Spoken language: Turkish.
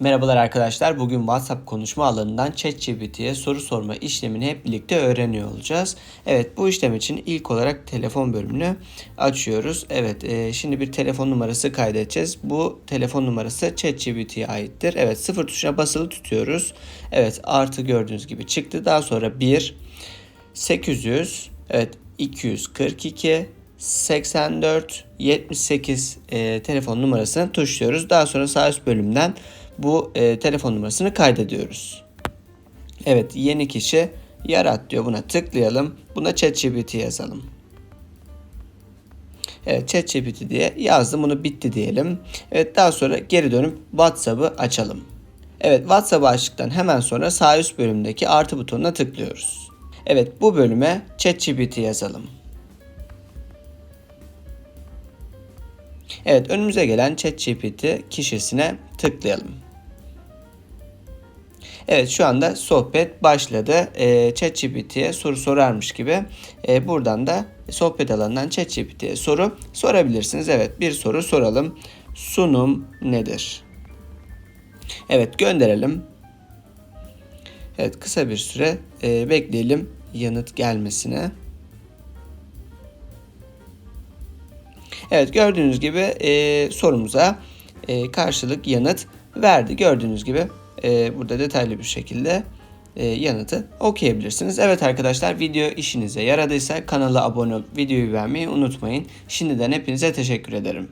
Merhabalar arkadaşlar. Bugün WhatsApp konuşma alanından ChatGPT'ye soru sorma işlemini hep birlikte öğreniyor olacağız. Evet bu işlem için ilk olarak telefon bölümünü açıyoruz. Evet e, şimdi bir telefon numarası kaydedeceğiz. Bu telefon numarası ChatGPT'ye aittir. Evet sıfır tuşuna basılı tutuyoruz. Evet artı gördüğünüz gibi çıktı. Daha sonra 1 800 evet 242 84 78 e, telefon numarasını tuşluyoruz. Daha sonra sağ üst bölümden bu e, telefon numarasını kaydediyoruz. Evet yeni kişi yarat diyor. Buna tıklayalım. Buna ChatGPT yazalım. Evet ChatGPT diye yazdım. Bunu bitti diyelim. Evet daha sonra geri dönüp WhatsApp'ı açalım. Evet WhatsApp'ı açtıktan hemen sonra sağ üst bölümdeki artı butonuna tıklıyoruz. Evet bu bölüme ChatGPT yazalım. Evet önümüze gelen ChatGPT kişisine tıklayalım. Evet şu anda sohbet başladı. Ee, ChatGPT'ye soru sorarmış gibi e, buradan da sohbet alanından ChatGPT'ye soru sorabilirsiniz. Evet bir soru soralım. Sunum nedir? Evet gönderelim. Evet kısa bir süre e, bekleyelim yanıt gelmesine. Evet gördüğünüz gibi e, sorumuza e, karşılık yanıt verdi. Gördüğünüz gibi e, burada detaylı bir şekilde e, yanıtı okuyabilirsiniz. Evet arkadaşlar video işinize yaradıysa kanala abone olup videoyu beğenmeyi unutmayın. Şimdiden hepinize teşekkür ederim.